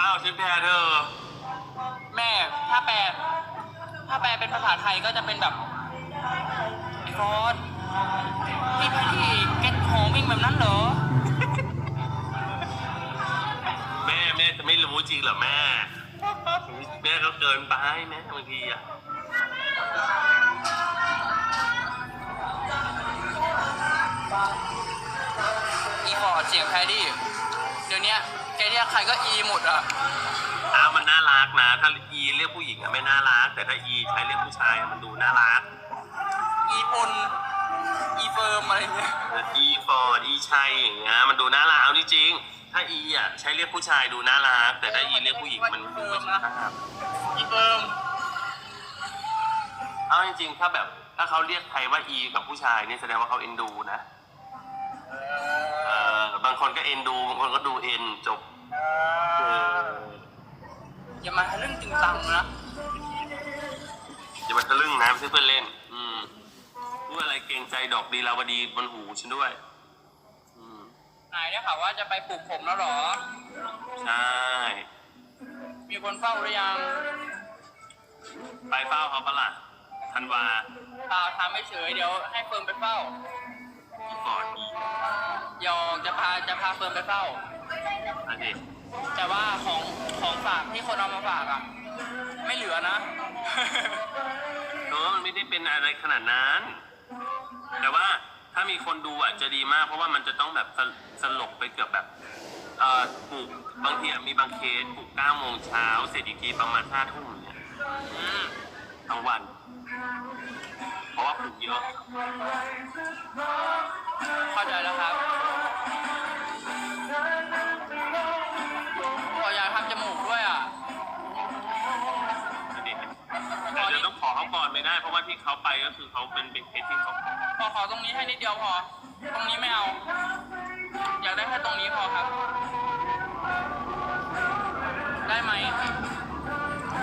อ้าวฉันแพ้เธอ แม่ถ้าแปล ถ้าแปลเป็นภาษาไทยก็จะเป็นแบบไอ้ฟอสพี่แพทที่เก็ตโฮมิ่งแบบนั้นเหรอ แม่แม่จะไม่รู้จริงเหรอแม่ แม่ก็เกินไปแม่บางทีอะอีฟอร์ดเสียงแพทที่เดี๋ยวเนี้ย แกเรียกใครก็อีหมดอะอ้าวมันน่ารักนะถ้าอีเรียกผู้หญิงอะไม่น่ารัก แต่ถ้าอีใช้เรียกผู้ชายอะมันดูน่ารักอีปนอีเฟิร์มอะไรเงี้ยอีฟอร์ดอีชัยอย่างเงี้ยมันดูน่ารักเอาจริงๆถ้าอีอะใช้เรียกผู้ชายดูน่ารัก แต่ถ้าอีเรียกผู้หญิงมันดูไม่สุภาพอีเฟิร์มเอาจริงๆถ้าแบบถ้าเขาเรียกใครว่าอีกับผู้ชายนี่แสดงว่าเขาเอ็นดูนะเออบาง คนก็เอ็นดูบางคนก็ดูเอ็นจบเอออย่ามาเรื่องจริงจังนะอย่ามาทะลึ่งนะไม่ใช่เพื่อนเล่น อืมพูดอะไรเกรงใจดอกดีลาวดีบนหูฉันด้วย อืมนายได้ข่าวว่าจะไปปลูกผมแล้วเหรอ ใช่มีคนเฝ้าหรือยังไปเฝ้าเขาปะล่ะธันวาเปล่าทำไม่เฉยเดี๋ยวให้เฟิร์มไปเฝ้าอีฟอร์ดอีห ยอกจะพาจะพาเฟิร์มไปเฝ้า อันนี้แต่ว่าของของฝากที่คนเอามาฝากอะ ไม่เหลือนะเออมันไม่ได้เป็นอะไรขนาดนั้น แต่ว่าถ้ามีคนดูอะจะดีมาก เพราะว่ามันจะต้องแบบสลสลบไปเกือบแบบเอ่อปลูกบางทีอะมีบางเคสปลูกเก้าโมงเช้าเสร็จอีกทีประมาณห้าทุ่มเนี่ยอืมทั้งวัน เพราะว่าปลูกเยอะ เข้าใจแล้วครับขออยากทำจมูกด้วยอะแต่เดี๋ยวต้องขอเขาก่อนไม่ได้ เพราะว่าที่เขาไปก็คือเขาเป็นเป็นเคสที่เขาพอขอตรงนี้ให้นิดเดียวพอ ตรงนี้ไม่เอา อยากได้แค่ตรงนี้พอครับ ได้ไหม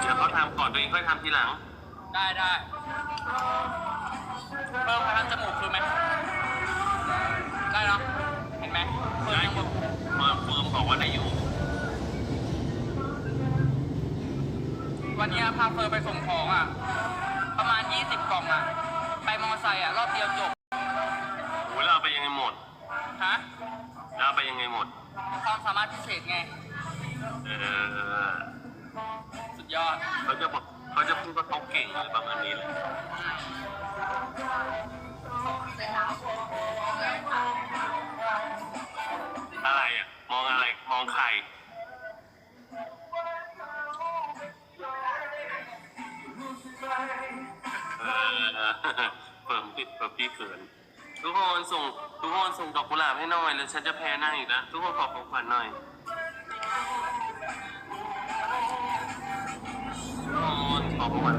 เดี๋ยวเขาทำก่อนตัวเองค่อยทำทีหลัง ได้ได้เพิ่มพันจมูกคือไหม วันนี้พาเฟิร์นไปส่งของอะ ประมาณ 20 กล่องอะ ไปมอไซค์อะ รอบเดียวจบโอ้ยเราเอาไปยังไงหมดฮะเราเอาไปยังไงหมด ความสามารถพิเศษไง เออ สุดยอด เขาจะบอกเขาจะพูดว่าเขาเก่งอะไรประมาณนี้เลยอะไรอะ มองอะไร มองใคร อเฟิร์มปิดเฟิร์มพี่เขิน ทุกคนส่ง ทุกคนส่งดอกกุหลาบให้หน่อยแล้วฉันจะแพ้หนั่อีกแล้วทุกคนขอของขวัญหน่อยโอ้ขอของขวัญ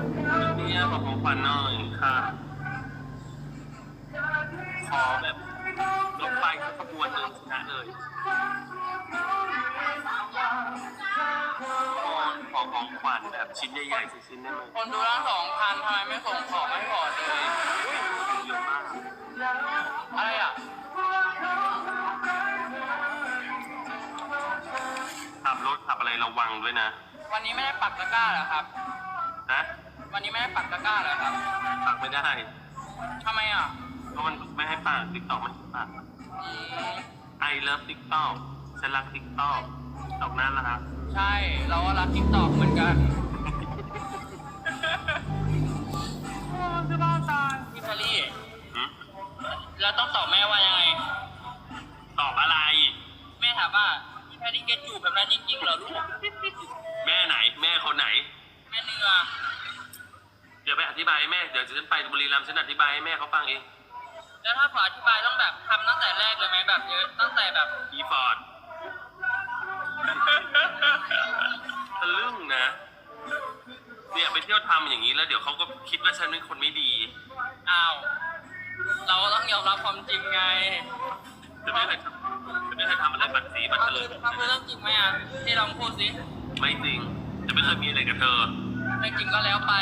เนี่ยขอของขวัญหน่อยค่ะ ขอแบบรถไฟสักขบวนหนึ่งชนะเลย ของขวัญแบบชิ้นใหญ่ๆสักชิ้นได้ไหมคนดูล้วสองพันทำไมไม่ส่งของให้ก่อนเลย เยอะมากอะไรอะขับรถขับอะไรระวังด้วยนะวันนี้ไม่ได้ปักตะกร้าเหรอครับ นะวันนี้ไม่ได้ปักตะกร้าเหรอครับปักไม่ได้ทำไมอะเพราะมันไม่ให้ปากติ๊กตอกมันปากอืมไอเลิฟติ๊กตอกฉันรักติ๊กตอกตอกน่ารัก ใช่ เราก็รักทิกตอกเหมือนกันพี่พอลลี่หืมเราต้องตอบแม่ว่ายังไง ตอบอะไร แม่ถามว่าพี่แพทตี้เกตจูบแบบนั้นจริงๆเหรอลูก แม่ไหน แม่คนไหน แม่เนื้อเดี๋ยวไปอธิบายให้แม่ เดี๋ยวฉันไปบุรีรัมย์ฉันอธิบายให้แม่เขาฟังเอง แล้วถ้าขออธิบายต้องแบบทำตั้งแต่แรกเลยไหมแบบเยอะตั้งแต่แบบอีฟอร์ดะลึ่งนะ เนี่ยไปเที่ยวทำอย่างนี้แล้วเดี๋ยวเขาก็คิดว่าฉันเป็นคนไม่ดี อ้าว เราก็ต้องยอมรับความจริงไงจะไม่เคยทำจะไม่เคยทำอะไรบัตรสีบัตรมันเถลิคืองมันคือเรื่องจริงไหมอะที่ลองพูดสิ ไม่จริง จะไม่เคยมีอะไรกับเธอ ไม่จริงก็แล้วไป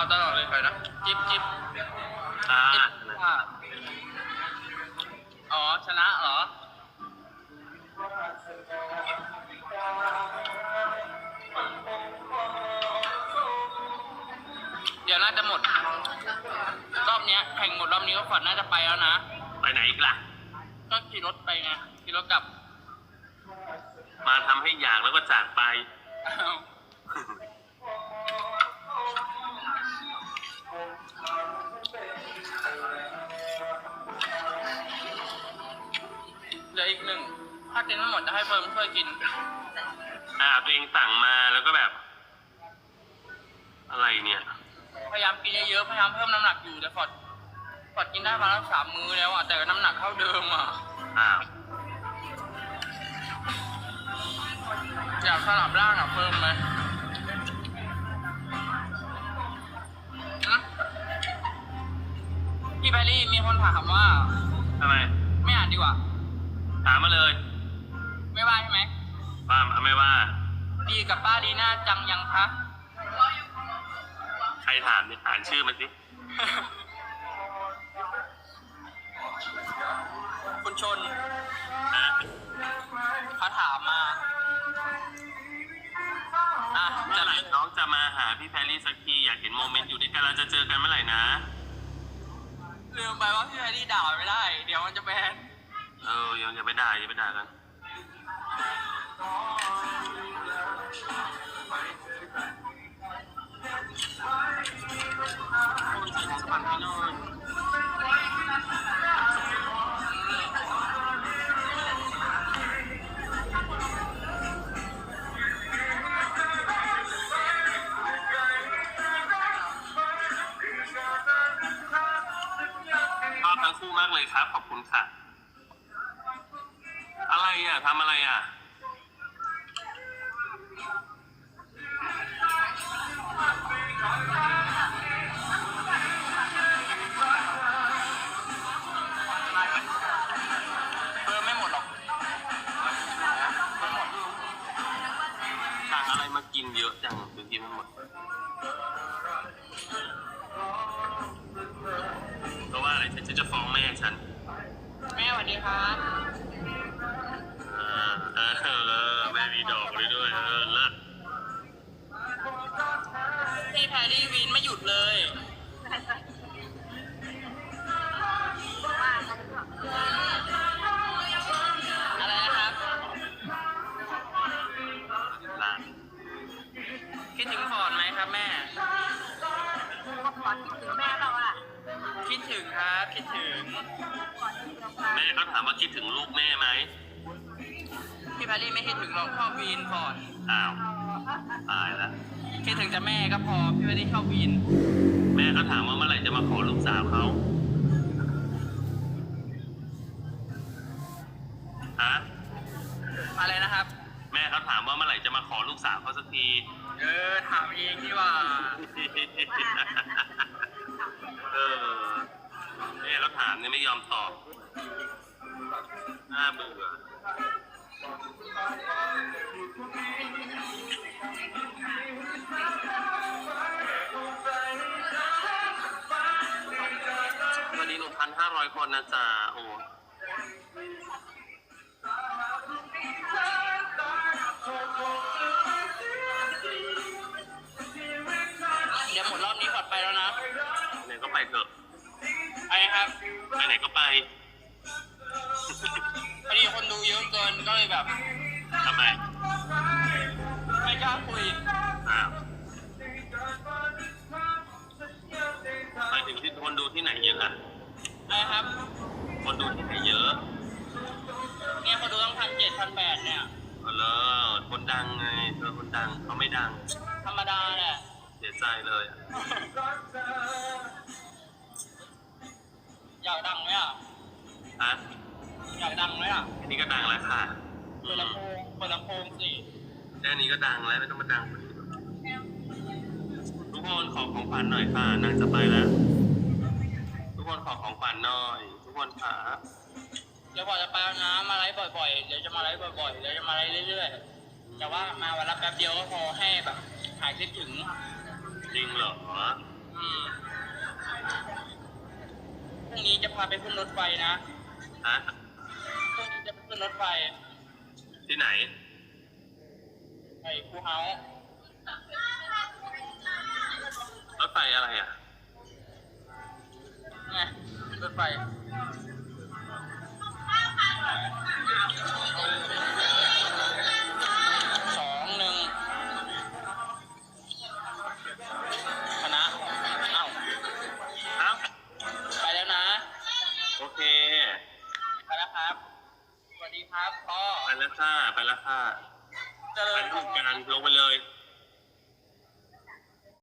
เขาตลอดเลยไปนะจิ๊บจิ๊บอ่าจิ๊บว่าอ๋อชนะเหรอ เดี๋ยวน่าจะหมด รอบเนี้ยแข่งหมดรอบนี้ก็ขวัญน่าจะไปแล้วนะ ไปไหนอีกล่ะ ก็ขี่รถไปไงขี่รถกลับมาทำให้อยากแล้วก็จากไป อ้าว ออีกหนึ่งถ้ากินไม่หมดจะให้เฟิร์มช่วยกิน อ่าตัวเองสั่งมาแล้วก็แบบ อะไรเนี่ย พยายามกินเยอะๆพยายามเพิ่มน้ำหนักอยู่แต่ฟอดฟอดกินได้มาแล้วสามมื้อแล้วอะแต่น้ำหนักเท่าเดิมอะอ้าวอยากสลับร่างอะเพิ่มไหมฮะพี่แพรรี่มีคนถามว่าทำไม ไม่อ่านดีกว่า ถามมาเลยไม่ว่าใช่ไหมว่าไม่ว่า ดีกับป้าดีน่าจังยังคะใครถามเนี่ยอ่านชื่อมันสิคุณชนนะเขาถามมาอะเมื่จะอไหร่น้องจะมาหาพี่แพรรี่สักทีอยากเห็นโมเมนต์อยู่ด้วยกันเราจะเจอกันเมื่อไหร่นะ ลืมไปว่าพี่แพรรี่ด่าไม่ได้ เดี๋ยวมันจะแบน เอออย่าอย่าไปด่าอย่าไปด่ากันชอบทั้งคู่มากเลยครับ ขอบคุณค่ะ อะไรอะทำอะไรอะเพิ่มไม่หมดหรอกไม่หมดสั่งอะไรมากินเยอะจังถึงกินไม่หมด เออแม่มีดอกเลยด้วย เออเลิศพี่แพรรี่วินไม่หยุดเลย อะไรนะครับลานคิดถึงฟอร์ดไหมครับแม่ก็ขอคิดถึงแม่เราอะคิดถึงครับ คิดถึง แม่เขาถามว่าคิดถึงลูกแม่ไหม พี่แพรรี่ไม่คิดถึงหรอกชอบวีนฟอร์ดอ้าวตายแล้วคิดถึงแต่แม่ก็พอพี่แพรรี่ชอบวีน แม่เขาถามว่าเมื่อไหร่จะมาขอลูกสาวเขาฮะอะไรนะครับ แม่เขาถามว่าเมื่อไหร่จะมาขอลูกสาวเขาสักที เออถามเองดีกว่า เออแม่เขาถามเนี่ยไม่ยอมตอบน่าเบื่อ วันนี้หนึ่งพันห้าร้อยคนนะจ๊ะโอ้เดี๋ยวหมดรอบนี้ฟอร์ดไปแล้วนะไหนก็ไปเถอะไอ้ครับไปไหนก็ไปพอดีคนดูเยอะเกินก็เลยแบบ ทำไม ไม่กล้าคุยอ้าวหมายถึงที่คนดูที่ไหนเยอะอะไอ้ครับ คนดูที่ไหนเยอะเนี่ยคนดูต้องพันเจ็ดพันแปดเนี่ยก็เลยคนดังไงเธอคนดังเขาไม่ดัง ธรรมดาแหละ เสียใจเลยอะอยากดังไหมอะฮะอยากดังไหมอะ อันนี้ก็ดังแล้วค่ะอื เปิดมลำโพงเปิดลำโพงสิแค่นี้ก็ดังแล้วไม่ต้องมาดังกว่านี้หรอกทุกคนขอของขวัญหน่อยค่ะนางจะไปแล้ว ทุกคนขอของขวัญหน่อย ทุกคนคนครับเดี๋ยวพอจะไปเอาน้ำมาไลฟ์บ่อยๆ เดี๋ยวจะมาไลฟ์บ่อยๆ เดี๋ยวจะมาไลฟ์เรื่อยๆ แต่ว่ามาวันละแป๊บเดียวก็พอให้แบบหายคิดถึง จริงเหรออืมพรุ่งนี้จะพาไปขึ้นรถไฟนะฮะพรุ่งนี้จะไปขึ้นรถไฟ ที่ไหน ไปคูเฮาส์รถไฟอะไรอะไงรถไฟ สวัสดีครับพ่อไปแล้วค่ะไปแล้วค่ะเจริไปญพทำการรลงไปเลยเ